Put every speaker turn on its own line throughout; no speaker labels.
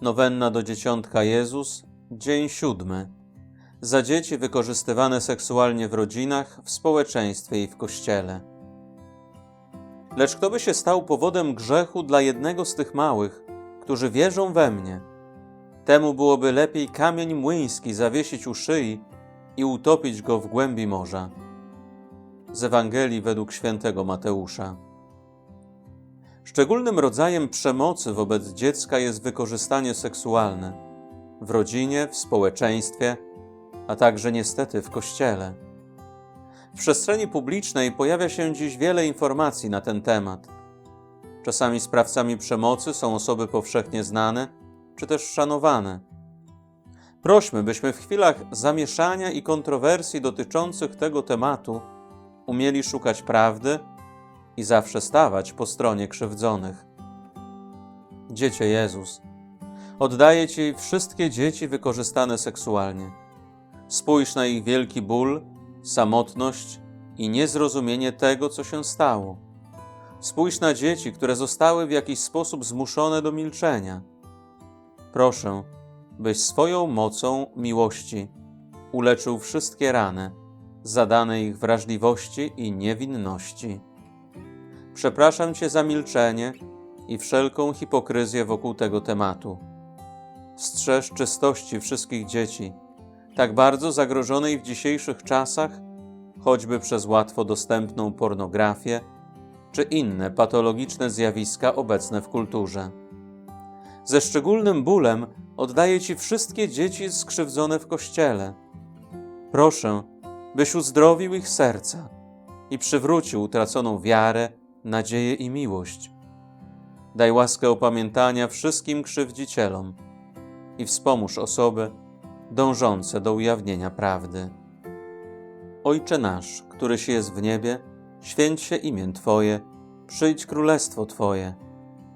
Nowenna do Dzieciątka Jezus, dzień siódmy. Za dzieci wykorzystywane seksualnie w rodzinach, w społeczeństwie i w kościele. Lecz kto by się stał powodem grzechu dla jednego z tych małych, którzy wierzą we mnie? Temu byłoby lepiej kamień młyński zawiesić u szyi i utopić go w głębi morza. Z Ewangelii według świętego Mateusza. Szczególnym rodzajem przemocy wobec dziecka jest wykorzystanie seksualne w rodzinie, w społeczeństwie, a także niestety w kościele. W przestrzeni publicznej pojawia się dziś wiele informacji na ten temat. Czasami sprawcami przemocy są osoby powszechnie znane czy też szanowane. Prośmy, byśmy w chwilach zamieszania i kontrowersji dotyczących tego tematu umieli szukać prawdy i zawsze stawać po stronie krzywdzonych. Dziecię Jezus, oddaję Ci wszystkie dzieci wykorzystane seksualnie. Spójrz na ich wielki ból, samotność i niezrozumienie tego, co się stało. Spójrz na dzieci, które zostały w jakiś sposób zmuszone do milczenia. Proszę, byś swoją mocą miłości uleczył wszystkie rany, zadane ich wrażliwości i niewinności. Przepraszam Cię za milczenie i wszelką hipokryzję wokół tego tematu. Strzeż czystości wszystkich dzieci, tak bardzo zagrożonej w dzisiejszych czasach, choćby przez łatwo dostępną pornografię czy inne patologiczne zjawiska obecne w kulturze. Ze szczególnym bólem oddaję Ci wszystkie dzieci skrzywdzone w kościele. Proszę, byś uzdrowił ich serca i przywrócił utraconą wiarę, nadzieję i miłość. Daj łaskę opamiętania wszystkim krzywdzicielom i wspomóż osoby dążące do ujawnienia prawdy. Ojcze nasz, któryś jest w niebie, święć się imię Twoje, przyjdź królestwo Twoje,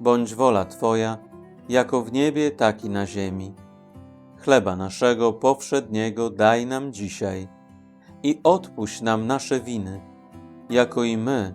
bądź wola Twoja, jako w niebie, tak i na ziemi. Chleba naszego powszedniego daj nam dzisiaj i odpuść nam nasze winy, jako i my